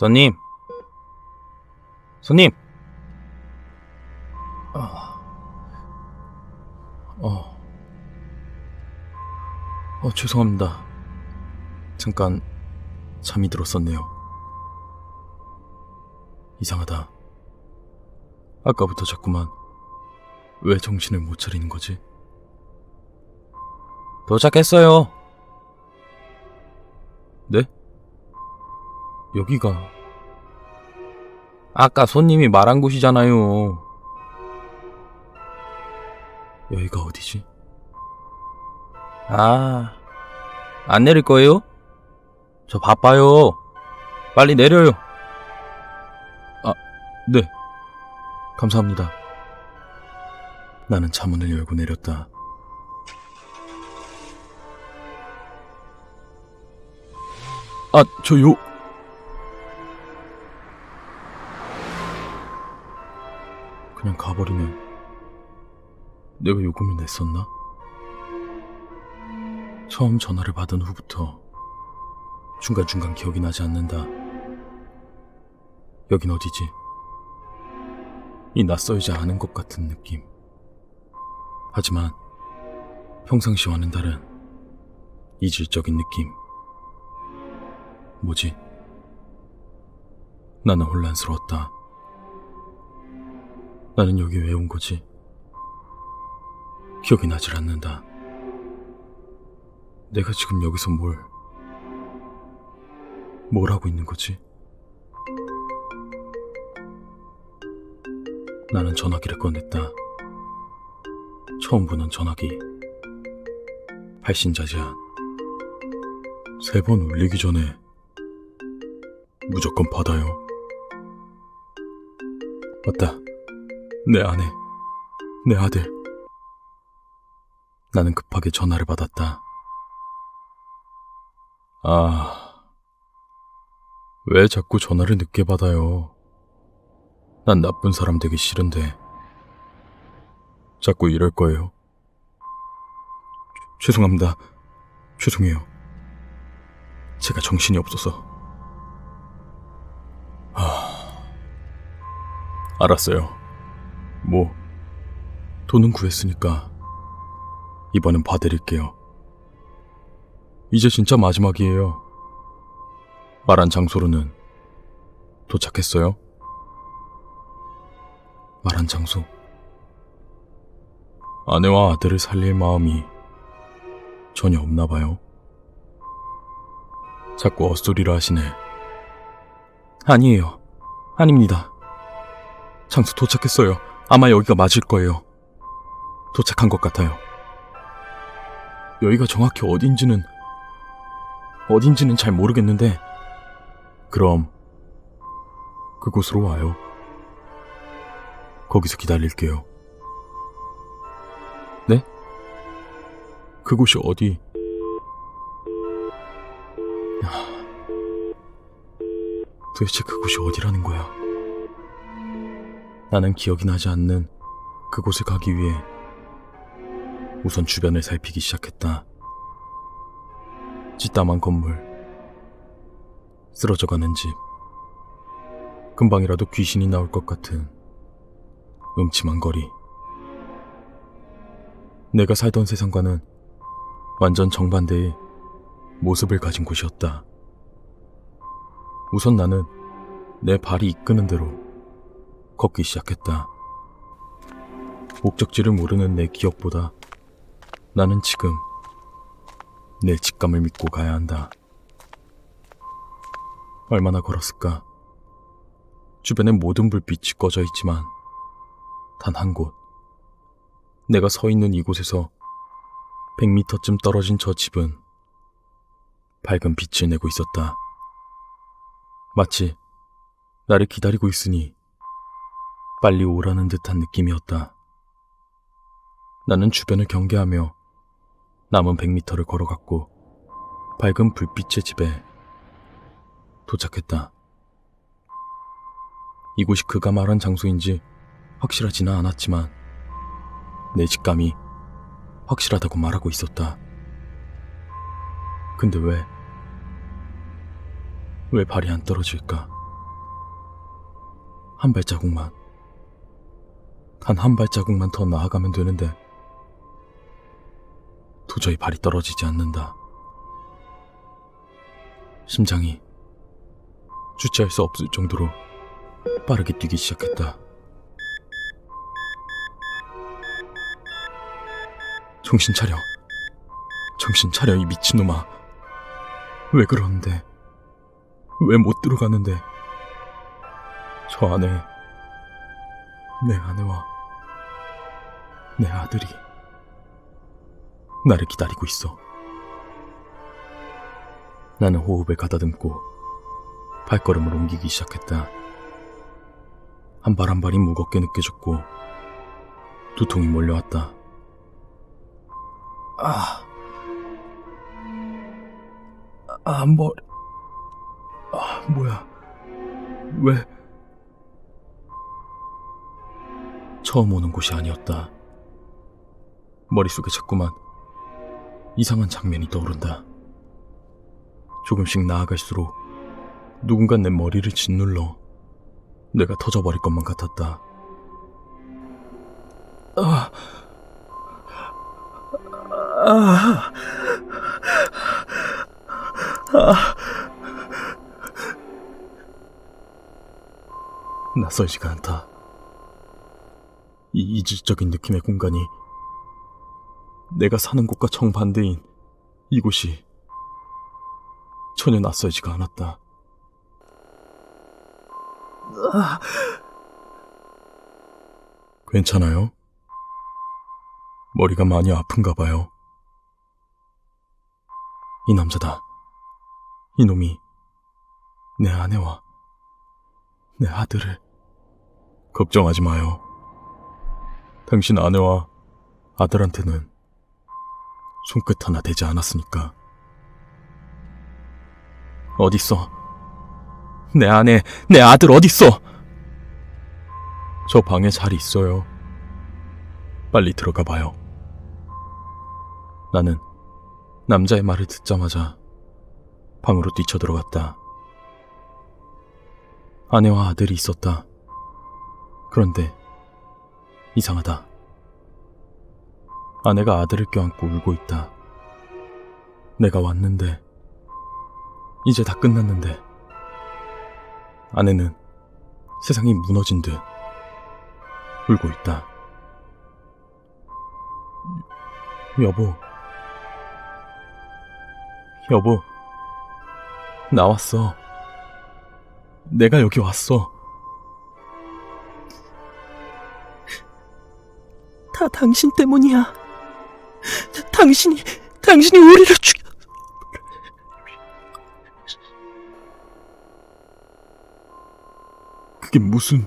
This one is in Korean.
손님. 손님. 아, 어, 어, 죄송합니다. 잠깐 잠이 들었었네요. 이상하다. 아까부터 자꾸만 왜 정신을 못 차리는 거지? 도착했어요. 여기가 아까 손님이 말한 곳이잖아요. 여기가 어디지? 아, 안 내릴 거예요? 저 바빠요. 빨리 내려요. 아, 네. 감사합니다. 나는 차문을 열고 내렸다. 아, 저 요. 그냥 가버리네. 내가 요금을 냈었나? 처음 전화를 받은 후부터 중간중간 기억이 나지 않는다. 여긴 어디지? 이 낯설지 않은 것 같은 느낌. 하지만 평상시와는 다른 이질적인 느낌. 뭐지? 나는 혼란스러웠다. 나는 여기 왜 온 거지? 기억이 나질 않는다. 내가 지금 여기서 뭘, 뭘 하고 있는 거지? 나는 전화기를 꺼냈다. 처음 보는 전화기. 발신자 제한. 세 번 울리기 전에 무조건 받아요. 맞다. 내 아내, 내 아들. 나는 급하게 전화를 받았다. 아, 왜 자꾸 전화를 늦게 받아요? 난 나쁜 사람 되기 싫은데. 자꾸 이럴 거예요. 죄- 죄송합니다. 죄송해요. 제가 정신이 없어서. 아, 알았어요. 뭐, 돈은 구했으니까, 이번엔 봐드릴게요. 이제 진짜 마지막이에요. 말한 장소로는 도착했어요? 말한 장소. 아내와 아들을 살릴 마음이 전혀 없나 봐요. 자꾸 헛소리를 하시네. 아니에요. 아닙니다. 장소 도착했어요. 아마 여기가 맞을 거예요. 도착한 것 같아요. 여기가 정확히 어딘지는, 어딘지는 잘 모르겠는데, 그럼, 그곳으로 와요. 거기서 기다릴게요. 네? 그곳이 어디? 아, 도대체 그곳이 어디라는 거야? 나는 기억이 나지 않는 그곳에 가기 위해 우선 주변을 살피기 시작했다. 찌따만 건물, 쓰러져가는 집, 금방이라도 귀신이 나올 것 같은 음침한 거리. 내가 살던 세상과는 완전 정반대의 모습을 가진 곳이었다. 우선 나는 내 발이 이끄는 대로 걷기 시작했다. 목적지를 모르는 내 기억보다 나는 지금 내 직감을 믿고 가야 한다. 얼마나 걸었을까? 주변에 모든 불빛이 꺼져 있지만 단 한 곳. 내가 서 있는 이곳에서 100m쯤 떨어진 저 집은 밝은 빛을 내고 있었다. 마치 나를 기다리고 있으니 빨리 오라는 듯한 느낌이었다. 나는 주변을 경계하며 남은 100m를 걸어갔고 밝은 불빛의 집에 도착했다. 이곳이 그가 말한 장소인지 확실하지는 않았지만 내 직감이 확실하다고 말하고 있었다. 근데 왜, 왜 발이 안 떨어질까? 한 발자국만, 단 한 발자국만 더 나아가면 되는데, 도저히 발이 떨어지지 않는다. 심장이 주체할 수 없을 정도로 빠르게 뛰기 시작했다. 정신 차려. 정신 차려, 이 미친놈아. 왜 그러는데? 왜 못 들어가는데? 저 안에 내 아내와 내 아들이 나를 기다리고 있어. 나는 호흡을 가다듬고 발걸음을 옮기기 시작했다. 한 발 한 발이 무겁게 느껴졌고 두통이 몰려왔다. 아, 아, 머리, 아, 뭐야, 왜? 처음 오는 곳이 아니었다. 머릿속에 자꾸만 이상한 장면이 떠오른다. 조금씩 나아갈수록 누군가 내 머리를 짓눌러 내가 터져버릴 것만 같았다. 아, 아, 아. 낯설지가 않다. 이 이질적인 느낌의 공간이 내가 사는 곳과 정반대인 이곳이 전혀 낯설지가 않았다. 괜찮아요? 머리가 많이 아픈가 봐요. 이 남자다. 이놈이 내 아내와 내 아들을 걱정하지 마요. 당신 아내와 아들한테는 손끝 하나 대지 않았으니까. 어딨어? 내 아내, 내 아들 어딨어? 저 방에 잘 있어요. 빨리 들어가 봐요. 나는 남자의 말을 듣자마자 방으로 뛰쳐 들어갔다. 아내와 아들이 있었다. 그런데 이상하다. 아내가 아들을 껴안고 울고 있다. 내가 왔는데, 이제 다 끝났는데, 아내는 세상이 무너진 듯 울고 있다. 여보, 여보, 나왔어. 내가 여기 왔어. 다 당신 때문이야. 당신이, 당신이 우리를 죽여. 그게 무슨...